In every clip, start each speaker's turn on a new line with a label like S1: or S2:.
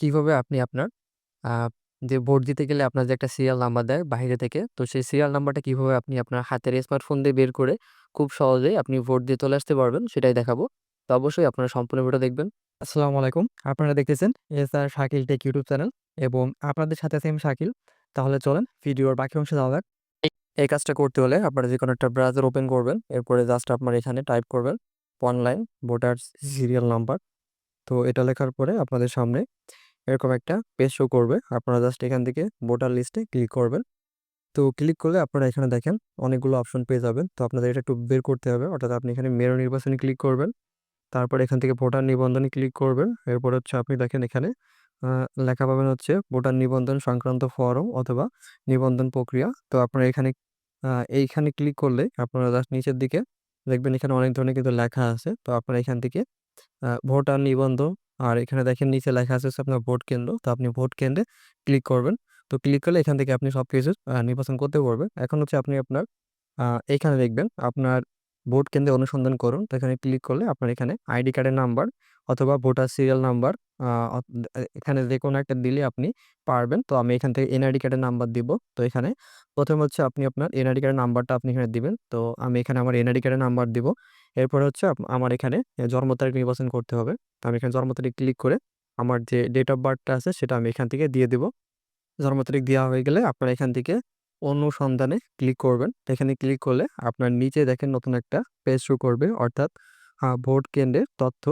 S1: কীভাবে আপনি আপনার আ যে ভোট দিতে গেলে আপনার যে একটা সিরিয়াল নাম্বার দেয় বাহিরে থেকে, তো সেই সিরিয়াল নাম্বারটা কীভাবে আপনি আপনার হাতের স্মার্টফোন দিয়ে বের করে খুব সহজেই আপনি ভোট দিয়ে চলে আসতে পারবেন সেটাই দেখাবো। তো অবশ্যই আপনারা সম্পূর্ণ ভিডিও দেখবেন।
S2: আসসালামু আলাইকুম। আপনারা দেখতেছেন SR Shakil tech YouTube channel এবং আপনাদের সাথে আছি শাকিল। তাহলে চলেন ভিডিওর বাকি অংশে যাওয়া যাক।
S1: এই কাজটা করতে হলে আপনারা যেকোনো একটা ব্রাউজার ওপেন করবেন। এরপরে জাস্ট আপনার এখানে টাইপ করবেন অনলাইন ভোটার সিরিয়াল নাম্বার। তো এটা লেখার পরে আপনাদের সামনে এরকম একটা পেজ শো করবে। আপনারা জাস্ট এখান থেকে ভোটার লিস্টে ক্লিক করবেন। তো ক্লিক করলে আপনারা এখানে দেখেন অনেকগুলো অপশন পেয়ে যাবেন। তো আপনাদের এটা একটু বের করতে হবে। অর্থাৎ আপনি এখানে মেরু নির্বাচনে ক্লিক করবেন। তারপর এখান থেকে ভোটার নিবন্ধনে ক্লিক করবেন। এরপর হচ্ছে আপনি দেখেন এখানে লেখা পাবেন হচ্ছে ভোটার নিবন্ধন সংক্রান্ত ফরম অথবা নিবন্ধন প্রক্রিয়া। তো আপনারা এখানে এইখানে ক্লিক করলে আপনারা জাস্ট নিচের দিকে দেখবেন এখানে অনেক ধরনের কিন্তু লেখা আছে। তো আপনারা এখান থেকে ভোটার নিবন্ধ আর এখানে দেখেন নিচে লেখা আছে আপনার ভোট কেন্দ্র। তো আপনি ভোট কেন্দ্রে ক্লিক করবেন। তো ক্লিক করলে এখান থেকে আপনি সব কিছু নির্বাচন করতে পারবেন। এখন হচ্ছে আপনি আপনার এখানে দেখবেন আপনার ভোট কেন্দ্রে অনুসন্ধান করুন। তো এখানে ক্লিক করলে আপনার এখানে আইডি কার্ডের নাম্বার অথবা ভোটার সিরিয়াল নাম্বার এখানে যে কোনো একটা দিলে আপনি পারবেন। তো আমি এখান থেকে এনআইডি কার্ডের নাম্বার দিব। তো এখানে প্রথম হচ্ছে আপনি আপনার এনআইডি কার্ডের নাম্বারটা আপনি এখানে দিবেন। তো আমি এখানে আমার এনআইডি কার্ডের নাম্বার দিব। এরপরে হচ্ছে আমার এখানে জন্ম তারিখ নির্বাচন করতে হবে। আমি এখানে জন্ম তারিখ ক্লিক করে আমার যে ডেট অফ বার্থটা আছে, সেটা আমি এখান থেকে দিয়ে দেবো জন্ম তারিখ দেওয়া হয়ে গেলে আপনারা এখান থেকে অনুসন্ধানে ক্লিক করবেন। এখানে ক্লিক করলে আপনার নিচে দেখেন নতুন একটা পেজ শুরু করবে অর্থাৎ ভোট কেন্দ্রের তথ্য।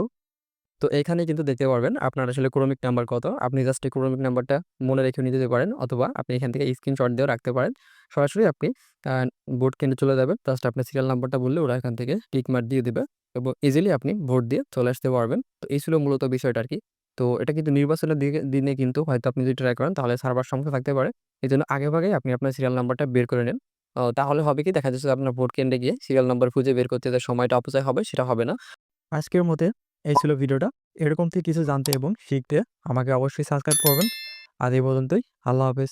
S1: তো এখানে কিন্তু দেখতে পারবেন আপনার আসলে ক্রমিক নাম্বার কত। আপনি জাস্ট এই ক্রমিক নাম্বারটা মনে রেখে নিতে পারেন অথবা আপনি এখান থেকে স্ক্রিনশট দিয়েও রাখতে পারেন। সরাসরি আপনি ভোট কেন্দ্রে চলে যাবেন। জাস্ট আপনার সিরিয়াল নাম্বারটা বললে ওরা এখান থেকে টিক মার্ক দিয়ে দিবে এবং ইজিলি আপনি ভোট দিয়ে চলে আসতে পারবেন। তো এই ছিল মূলত বিষয়টা আর কি তো এটা কিন্তু নির্বাচনের দিকে, দিনে কিন্তু হয়তো আপনি যদি ট্রাই করেন তাহলে সার্ভার সমস্যা থাকতে পারে। এজন্য আগেভাগেই আপনি আপনার সিরিয়াল নাম্বারটা বের করে নেন। তাহলে হবে কি দেখা যাচ্ছে আপনার ভোট কেন্দ্রে গিয়ে সিরিয়াল নাম্বার খুঁজে বের করতে যে সময়টা অপচয় হবে সেটা হবে না।
S2: আজকের মতে এই ছিল ভিডিওটা। এরকম থেকে কিছু জানতে এবং শিখতে আমাকে অবশ্যই সাবস্ক্রাইব করবেন। আর এই পর্যন্তই। আল্লাহ হাফেজ।